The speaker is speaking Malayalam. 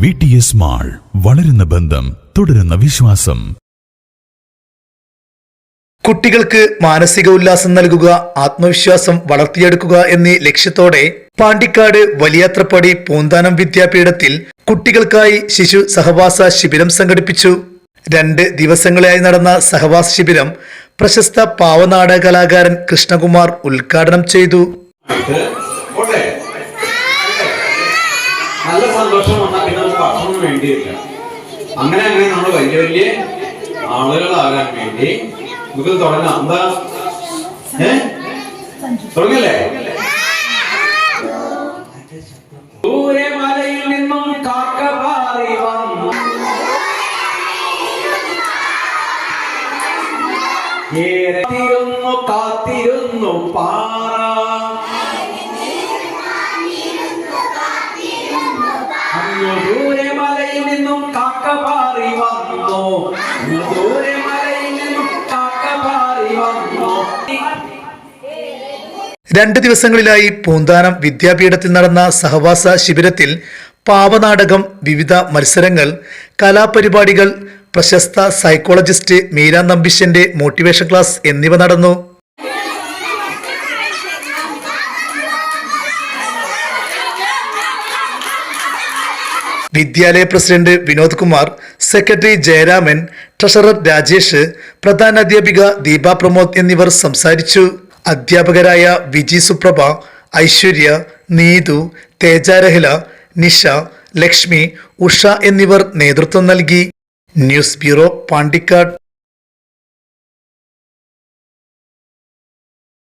വി ടി എസ് മാൾ വളരുന്ന ബന്ധം തുടരുന്ന വിശ്വാസം. കുട്ടികൾക്ക് മാനസിക ഉല്ലാസം നൽകുക ആത്മവിശ്വാസം വളർത്തിയെടുക്കുക എന്നീ ലക്ഷ്യത്തോടെ പാണ്ടിക്കാട് വലിയാത്രപ്പടി പൂന്താനം വിദ്യാപീഠത്തിൽ കുട്ടികൾക്കായി ശിശു സഹവാസ ശിബിരം സംഘടിപ്പിച്ചു. രണ്ട് ദിവസങ്ങളായി നടന്ന സഹവാസ ശിബിരം പ്രശസ്ത പാവനാട കലാകാരൻ കൃഷ്ണകുമാർ ഉദ്ഘാടനം ചെയ്തു. നല്ല സന്തോഷം വന്നാൽ പിന്നെ നമുക്ക് ഭക്ഷണം വേണ്ടിയില്ല. അങ്ങനെ അങ്ങനെ നമ്മൾ വലിയ വലിയ ആളുകളാകാൻ വേണ്ടി നമുക്ക് തുടങ്ങാം. എന്താ? തുടങ്ങല്ലേ? ദൂരെ കാത്തിരുന്നു കാത്തിരുന്നു പാറ. വന്നു. രണ്ട് ദിവസങ്ങളിലായി പൂന്താനം വിദ്യാപീഠത്തിൽ നടന്ന സഹവാസ ശിബിരത്തിൽ പാവനാടകം വിവിധ മത്സരങ്ങൾ കലാപരിപാടികൾ പ്രശസ്ത സൈക്കോളജിസ്റ്റ് മീര നമ്പിശന്റെ മോട്ടിവേഷൻ ക്ലാസ് എന്നിവ നടന്നു. വിദ്യാലയ president Vinod Kumar secretary Jayaraman treasurer Rajesh പ്രധാന അധ്യാപിക ദീപ പ്രമോദ് എന്നിവർ സംസാരിച്ചു. അധ്യാപകരായ വിജി സുപ്രഭ ഐശ്വര്യ നീതു തേജാരഹില നിഷ ലക്ഷ്മി ഉഷ എന്നിവർ നേതൃത്വം നൽകി. News bureau Pandikkad.